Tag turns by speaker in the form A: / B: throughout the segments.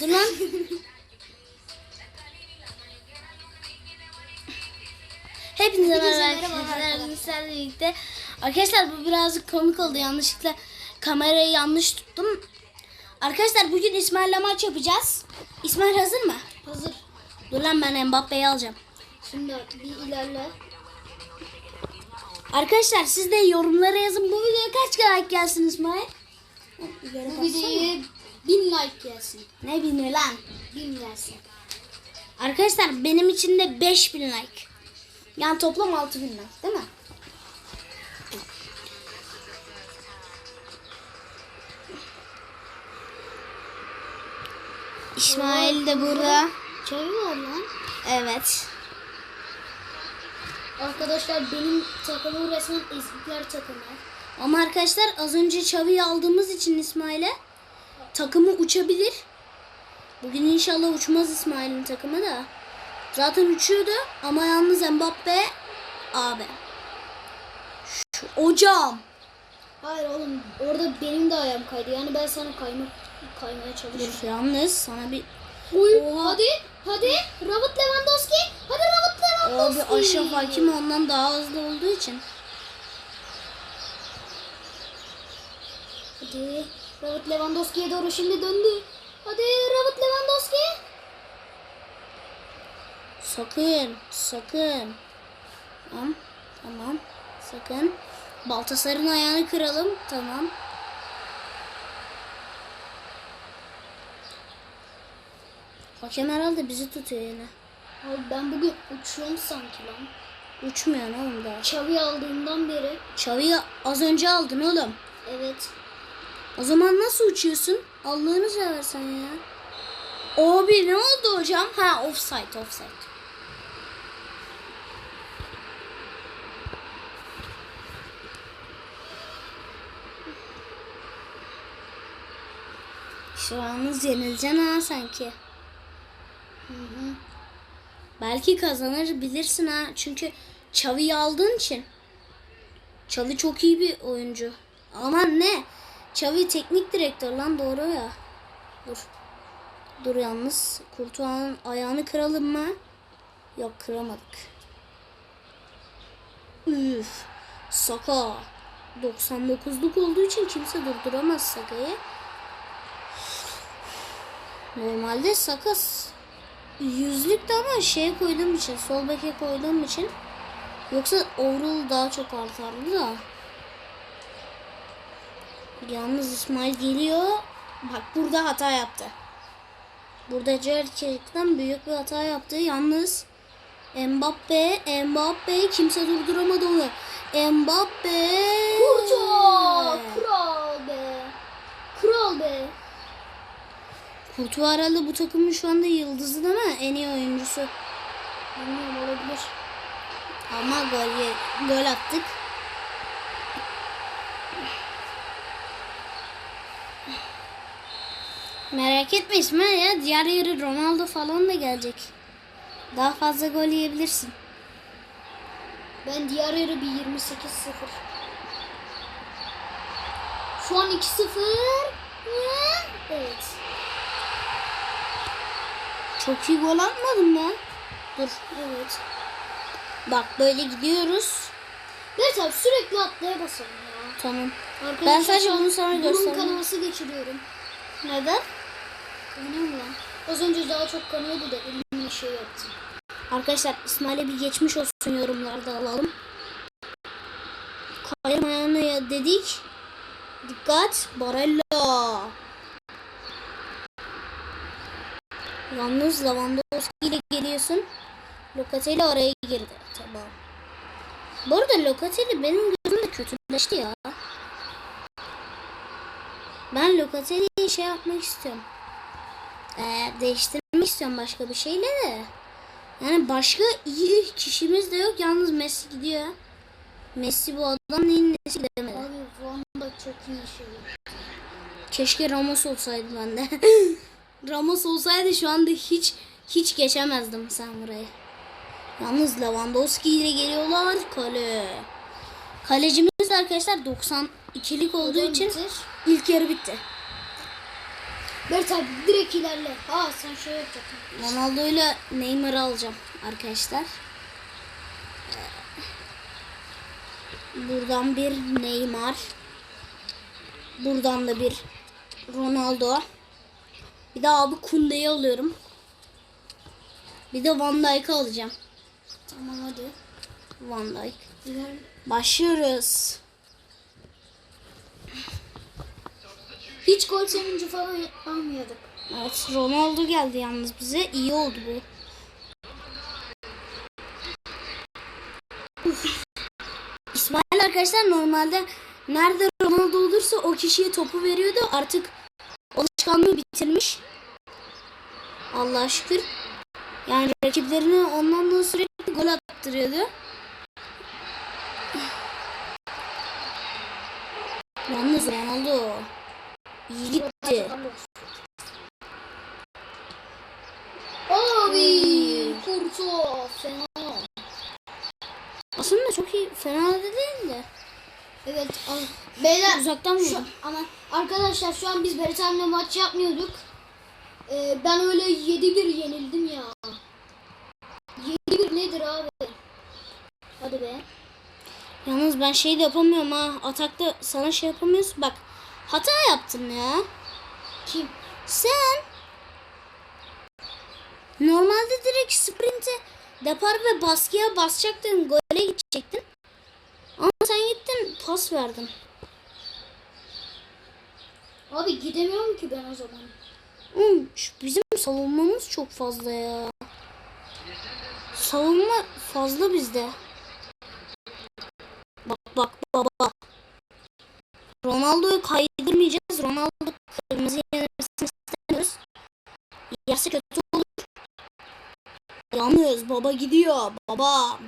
A: Dur lan. Hepinize merhaba arkadaşlar. birlikte. Bu birazcık komik oldu. Yanlışlıkla kamerayı yanlış tuttum. Arkadaşlar bugün İsmail'le maç yapacağız. İsmail hazır mı?
B: Hazır.
A: Dur lan ben Mbappe'yi alacağım.
B: Şimdi bir ilerle.
A: Arkadaşlar siz de yorumlara yazın. Bu videoya kaç like gelsin İsmail?
B: Bu videoya bin like gelsin.
A: Ne bilmiyor lan?
B: Bin gelsin.
A: Arkadaşlar benim için de 5000 like. Yani toplam 6000 like değil mi? İsmail de burada.
B: Çay var lan.
A: Evet.
B: Arkadaşlar benim takımım resmen ezikler takımı.
A: Ama arkadaşlar az önce Çavi'yi aldığımız için İsmail'e takımı uçabilir. Bugün inşallah uçmaz İsmail'in takımı da. Zaten uçuyordu ama yalnız Mbappe abi. Şu, hocam.
B: Hayır oğlum orada benim de ayağım kaydı. Yani ben sana kayma, kaymaya çalışıyorum.
A: Dur yalnız sana bir
B: Oy,
A: Oha.
B: hadi hadi Robert Lewandowski. Hadi Robert
A: abi
B: Lewandowski.
A: Aşraf Hakimi ondan daha hızlı olduğu için.
B: Hadi Robert Lewandowski'ye doğru şimdi döndü. Hadi Robert Lewandowski.
A: Sakın, sakın. Tamam, tamam. Sakın. Baltasar'ın ayağını kıralım. Tamam. Hakem herhalde bizi tutuyor yine.
B: Abi ben bugün uçuyorum sanki lan.
A: Uçmuyor oğlum daha.
B: Çavi aldığımdan beri.
A: Çavıyı az önce aldın oğlum.
B: Evet.
A: O zaman nasıl uçuyorsun? Allah'ını seversen ya. Abi ne oldu hocam? Ha offside offside. Şu anınız yenileceksin ha sanki. Belki kazanır bilirsin ha. Çünkü Çavi'yi aldığın için. Çavi çok iyi bir oyuncu. Aman ne? Çavi teknik direktör lan doğru ya. Dur. Dur yalnız. Kurtuğan'ın ayağını kıralım mı? Yok kıramadık. Üf. Saka. 99'luk olduğu için kimse durduramaz Saka'yı. Normalde Saka yüzlükte ama şeye koyduğum için, sol beke koyduğum için Yoksa overall daha çok artardı da. Yalnız İsmail geliyor. Bak burada hata yaptı. Burada gerçekten büyük bir hata yaptı. Yalnız Mbappe, Mbappe kimse durduramadı onu. Mbappe.
B: Kurtuğa! Kral be. Kral be.
A: Kurtuğa herhalde bu takımın şu anda yıldızı değil mi? En iyi oyuncusu.
B: Bilmiyorum olabilir.
A: Ama gol, gol attık. Merak etme İsmail ya. Diğer yarı Ronaldo falan da gelecek. Daha fazla gol yiyebilirsin.
B: Ben diğer yarı bir 28-0. Şu an 2-0. Evet.
A: Çok iyi gol atmadın mı? Dur.
B: Evet.
A: Bak böyle gidiyoruz.
B: Neyse abi sürekli atlaya basalım ya.
A: Tamam.
B: Arkadaşlar
A: Ben sadece bunu sana
B: burun
A: gösterdim.
B: kanaması geçiriyorum.
A: Neden?
B: Lan? Az önce daha çok kanıyordu da elimle şey yaptım.
A: Arkadaşlar İsmail'e bir geçmiş olsun yorumlarda alalım. Ya dedik. Dikkat. Barella. Yalnız Lewandowski ile geliyorsun. Locatelli araya girdi. Tamam. Bu arada Locatelli benim gözümde kötüleşti ya. Ben Locatelli'yi şey yapmak istiyorum. Ee, değiştirmek istiyorum başka bir şeyle de. Yani başka iyi kişimiz de yok. Yalnız Messi gidiyor. Messi bu adam neyin nesi gidemedi.
B: Abi Van da çok iyi şey.
A: Keşke Ramos olsaydı ben de. Ramos olsaydı şu anda hiç hiç geçemezdim sen burayı. Yalnız Lewandowski ile geliyorlar kale. Kalecimiz arkadaşlar 92'lik olduğu için
B: bitir.
A: ilk yarı bitti.
B: Berat abi direkt ilerle. Ha sen şey yapacaksın.
A: Ronaldo ile Neymar'ı alacağım arkadaşlar. Ee, Buradan bir Neymar. Buradan da bir Ronaldo. Bir de abi Kunde'yi alıyorum. Bir de Van Dijk'ı alacağım.
B: Tamam hadi.
A: Van Dijk. Başlıyoruz.
B: Hiç gol sevinci falan almıyorduk.
A: Evet Ronaldo geldi yalnız bize. İyi oldu bu. İsmail arkadaşlar normalde nerede Ronaldo olursa o kişiye topu veriyordu. Artık alışkanlığı bitirmiş. Allah'a şükür. Yani rakiplerine ondan da sürekli gol attırıyordu. Yalnız Ronaldo iyi gitti.
B: Abi kurtu fena.
A: Aslında çok iyi, fena da değil de.
B: Evet. Beyler
A: Uzaktan
B: şu,
A: vurdum.
B: ama arkadaşlar şu an biz Berat abiyle maç yapmıyorduk. Ee, ben öyle 7-1 yenildim ya. 7-1 nedir abi? Hadi be.
A: Yalnız ben şey de yapamıyorum ha. Atakta sana şey yapamıyorsun. Bak hata yaptın ya.
B: Kim?
A: Sen normalde direkt sprinte depar ve baskıya basacaktın. Gole gidecektin. Ama sen gittin pas verdin.
B: Abi gidemiyorum ki ben o zaman.
A: Oğlum, şu bizim savunmamız çok fazla ya. Savunma fazla bizde. Bak bak baba. Ronaldo'yu kaydırmayacağız. Ronaldo kırmızı yenilmesini istemiyoruz. Yerse kötü. Yalnız baba gidiyor. Baba.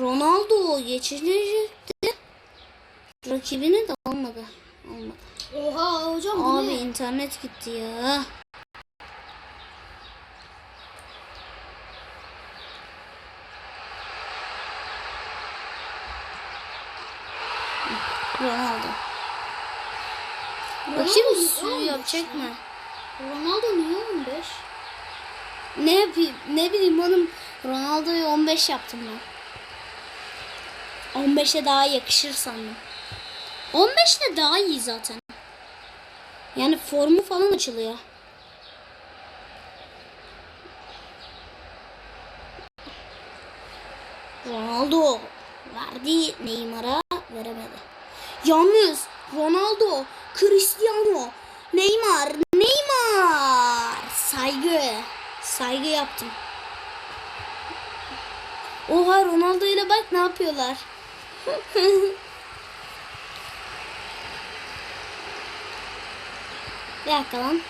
A: Ronaldo geçilecekti. Rakibini de almadı. Almadı.
B: Oha hocam bu
A: Abi
B: ne?
A: internet gitti ya. Ronaldo. Bakayım su yapacak mı?
B: Ronaldo niye 15?
A: Ne yapayım? Ne bileyim oğlum. Ronaldo'yu 15 yaptım ben. 15'e daha yakışır sandım. 15 de daha iyi zaten. Yani formu falan açılıyor. Ronaldo verdi Neymar'a veremedi. Yalnız Ronaldo, Cristiano, Neymar. Saygı yaptım. Oha Ronaldo ile bak ne yapıyorlar. Bir dakika lan.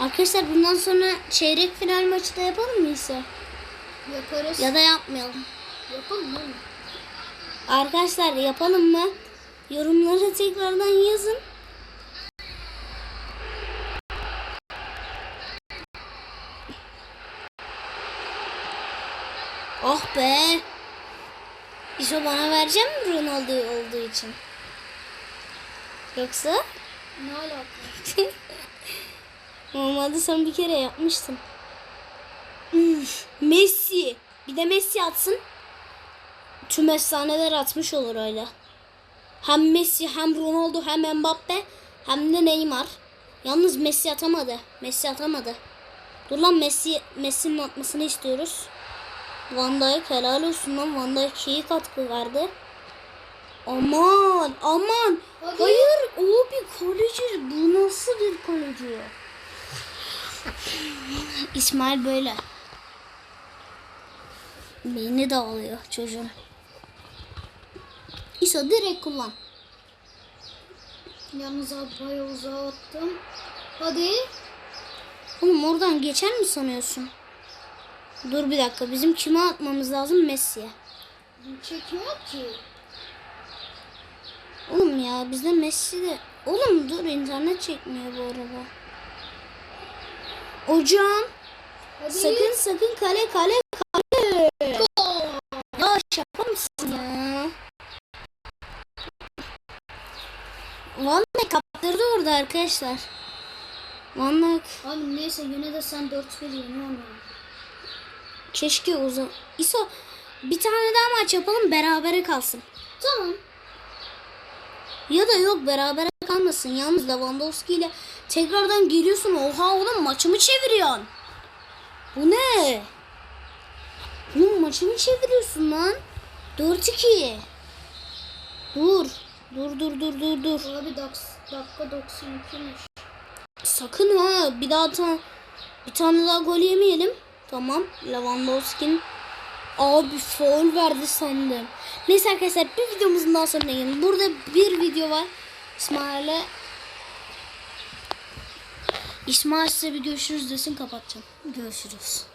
A: Arkadaşlar bundan sonra çeyrek final maçı da yapalım mı ise?
B: Yaparız.
A: Ya da yapmayalım.
B: Yapalım oğlum.
A: Arkadaşlar yapalım mı? Yorumlara tekrardan yazın. Oh be. İşo bana vereceğim mi Ronaldo olduğu için? Yoksa?
B: Ne alaka?
A: Normalde sen bir kere yapmıştın. Üf, Messi. Bir de Messi atsın. Tüm efsaneler atmış olur öyle. Hem Messi hem Ronaldo hem Mbappe hem de Neymar. Yalnız Messi atamadı. Messi atamadı. Dur lan Messi Messi'nin atmasını istiyoruz. Van Dijk helal olsun lan. Van Dijk iyi katkı verdi. Aman aman.
B: Hadi.
A: Hayır o bir kaleci. Bu nasıl bir kaleci? İsmail böyle. Beyni dağılıyor çocuğun. İso direkt kullan.
B: Yalnız abi bayağı uzağa attım. Hadi.
A: Oğlum oradan geçer mi sanıyorsun? Dur bir dakika. Bizim kime atmamız lazım? Messi'ye.
B: Çekmiyor ki.
A: Oğlum ya bizde Messi de... Oğlum dur internet çekmiyor bu arada. Hocam
B: Hadi.
A: sakın sakın kale kale kale. Ya şaka mısın ya? Vallahi kap Attırdı orada arkadaşlar. Vallahi
B: Abi neyse yine de sen 4-1 yeniyorsun.
A: Keşke zaman. İso bir tane daha maç yapalım berabere kalsın.
B: Tamam.
A: Ya da yok berabere kalmasın. Yalnız Lewandowski ile tekrardan geliyorsun. Oha oğlum maçımı çeviriyorsun. Bu ne? Oğlum maçımı çeviriyorsun lan. 4-2. Dur. Dur dur dur dur dur.
B: Abi dak- dakika 92'miş.
A: Sakın ha bir daha ta- bir tane daha gol yemeyelim. Tamam. Lewandowski'nin abi foul verdi sandım. Neyse arkadaşlar bir videomuzun daha sonuna gelin. Burada bir video var. İsmail'e İsmail size bir görüşürüz desin kapatacağım. Görüşürüz.